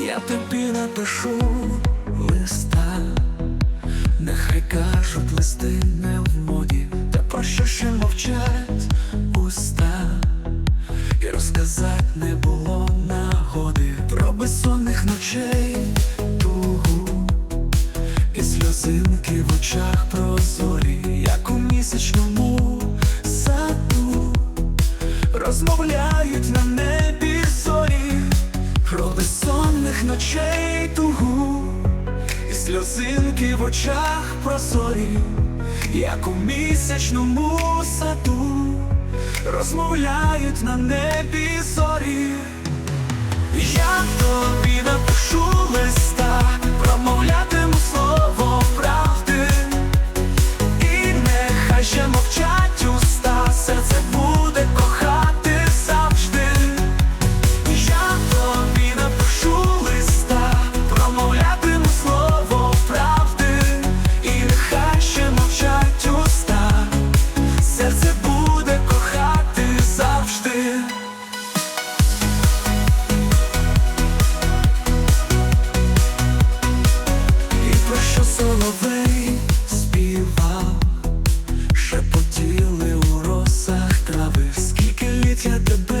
Я тобі напишу листа, нехай кажуть листи не в моді, та про що ще мовчать уста, і розказать не було нагоди. Про безсонних ночей тугу, і сльозинки в очах прозорі, як у місячному саду, розмовляють на небі про безсонних ночей тугу, і сльозинки в очах прозорі, як у місячному саду, розмовляють на небі зорі. Я Look at the